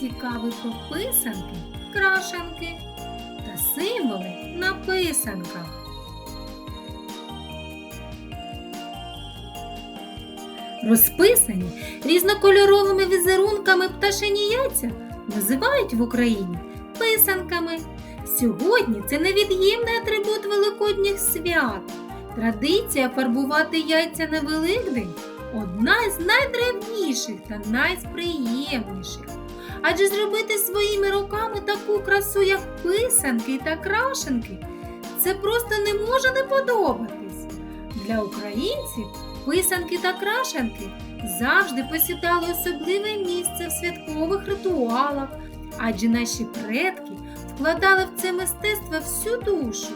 цікаві про писанки, крашанки та символи на писанках. Розписані різнокольоровими візерунками пташині яйця називають в Україні писанками. Сьогодні це невід'ємний атрибут великодніх свят. Традиція фарбувати яйця на Великдень одна з найдревніших та найсприємніших. Адже зробити своїми руками таку красу, як писанки та крашенки, це просто не може не подобатись. Для українців писанки та крашенки завжди посідали особливе місце в святкових ритуалах, адже наші предки вкладали в це мистецтво всю душу.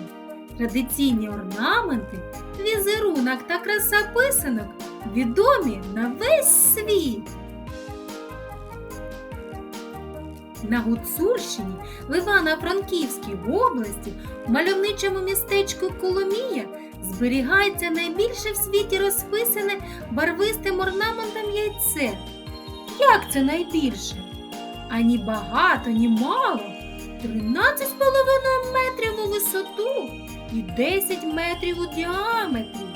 Традиційні орнаменти, візерунок та краса писанок відомі на весь світ. На Гуцульщині в Івано-Франківській області в мальовничому містечку Коломія зберігається найбільше в світі розписане барвистим орнаментом яйце. Як це найбільше? Ані багато, ні мало. 13,5 метрів у висоту і 10 метрів у діаметрі.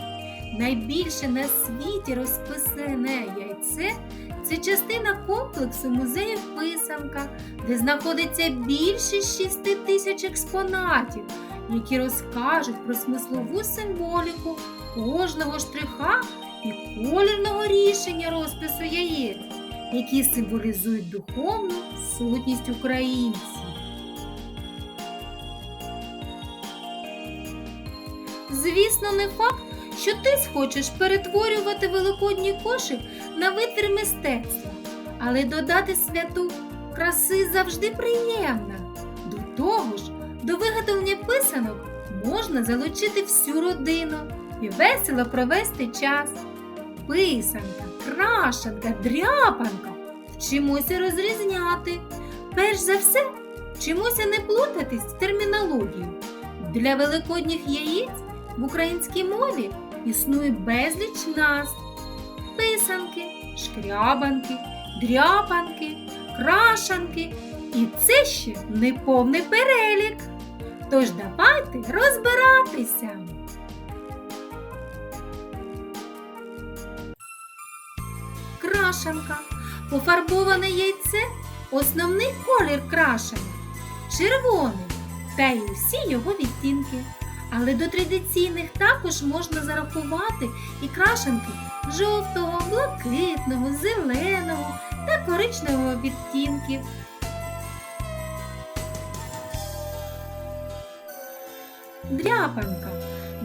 Найбільше на світі розписане яйце це частина комплексу музею писанка, де знаходиться більше 6 тисяч експонатів, які розкажуть про смислову символіку кожного штриха і колірного рішення розпису яєць, які символізують духовну сутність українців. Звісно, не факт, що ти схочеш перетворювати великодній кошик на витвір мистецтва, але додати святу краси завжди приємно. До того ж, до виготовлення писанок можна залучити всю родину і весело провести час. Писанка, крашанка, дряпанка. Вчимося розрізняти. Перш за все, вчимося не плутатись в термінології. Для великодніх яєць в українській мові існує безліч назв. Писанки, шкрябанки, дряпанки, крашанки. І це ще не повний перелік. Тож давайте розбиратися. Крашанка. Пофарбоване яйце основний колір крашення. Червоний та й усі його відтінки. Але до традиційних також можна зарахувати і крашенки жовтого, блакитного, зеленого та коричневого відтінків. Дряпанка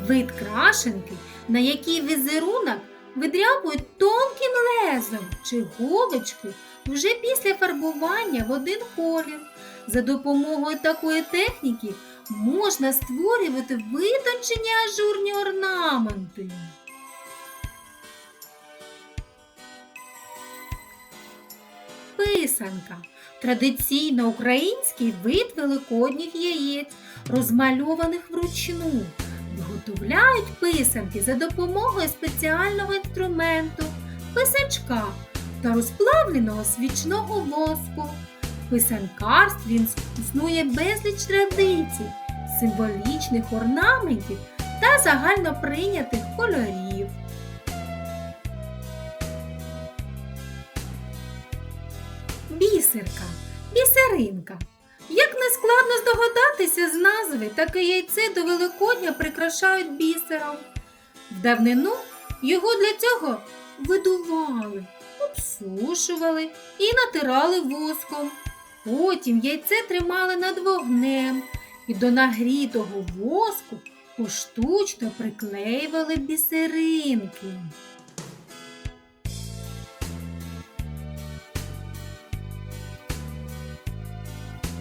вид крашенки, на якій візерунок видряпують тонким лезом чи голочкою вже після фарбування в один колір. За допомогою такої техніки можна створювати витончені ажурні орнаменти. Писанка традиційно український вид великодніх яєць, розмальованих вручну. Виготовляють писанки за допомогою спеціального інструменту писачка та розплавленого свічного воску. Писанкарстві існує безліч традицій, символічних орнаментів та загальноприйнятих кольорів. Бісерка, бісеринка. Як не складно здогадатися з назви, таке яйце до Великодня прикрашають бісером. В давнину його для цього видували, обсушували і натирали воском. Потім яйце тримали над вогнем і до нагрітого воску поштучно приклеювали бісеринки.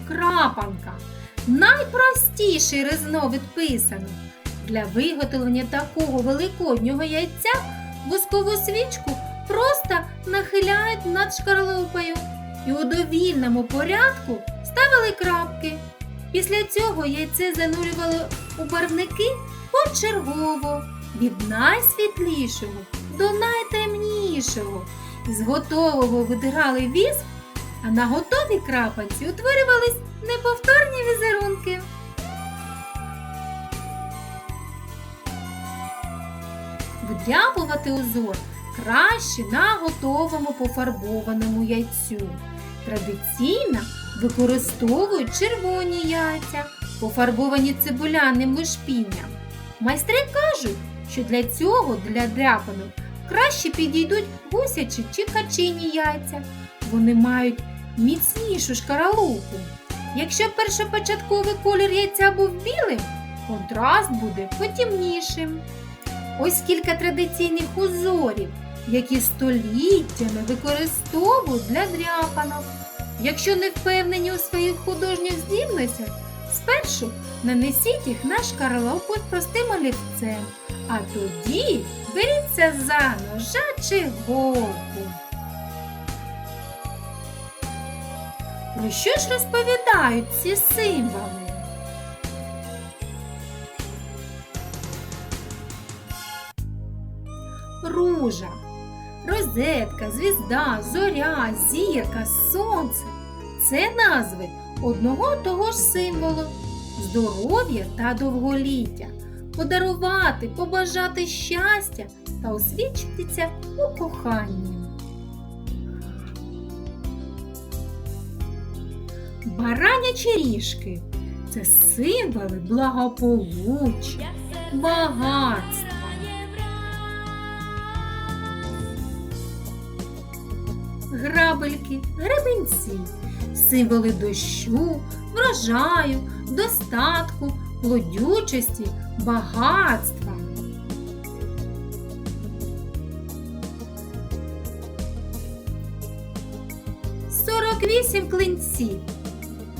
Крапанка найпростіший різновид писанок. Для виготовлення такого великоднього яйця воскову свічку просто нахиляють над шкарлупою і у довільному порядку ставили крапки. Після цього яйце занурювали у барвники почергово від найсвітлішого до найтемнішого. З готового видирали віск а на готовій крапанці утворювались неповторні візерунки. Вдряпувати узор краще на готовому пофарбованому яйцю. Традиційно використовують червоні яйця, пофарбовані цибуляним лушпінням. Майстри кажуть, що для цього для дряпанок краще підійдуть гусячі чи качині яйця. Вони мають міцнішу шкаралупу. Якщо першопочатковий колір яйця був білим, контраст буде потемнішим. Ось кілька традиційних узорів, які століттями використовують для дряпанок. Якщо не впевнені у своїх художніх здібностях, спершу нанесіть їх на шкарлупу простим олівцем, а тоді беріться за ножа чи голку. Про що ж розповідають ці символи? Ружа, розетка, звізда, зоря, зірка, сонце це назви одного того ж символу здоров'я та довголіття, подарувати, побажати щастя та освідчитися у коханні. Баранячі ріжки це символи благополуччя, багатства. Грабельки, гребенці, символи дощу, врожаю, достатку, плодючості, багатства. Сорок вісім клинців.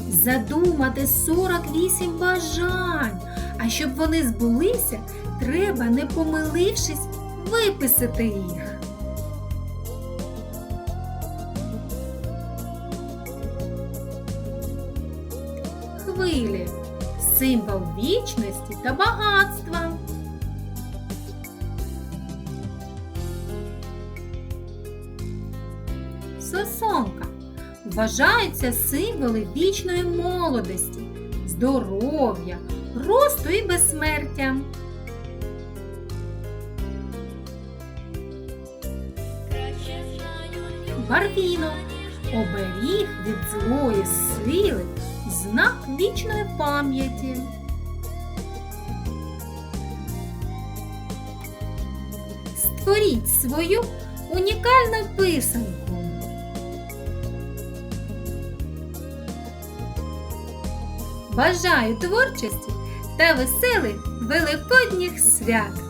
Задумати 48 бажань. А щоб вони збулися, треба, не помилившись, виписати їх. Хвилі символ вічності та багатства. Сосонка вважаються символи вічної молодості, здоров'я, росту і безсмертя. Барвінок оберіг від злої сили, знак вічної пам'яті. Створіть свою унікальну писанку. Бажаю творчості та веселих великодніх свят!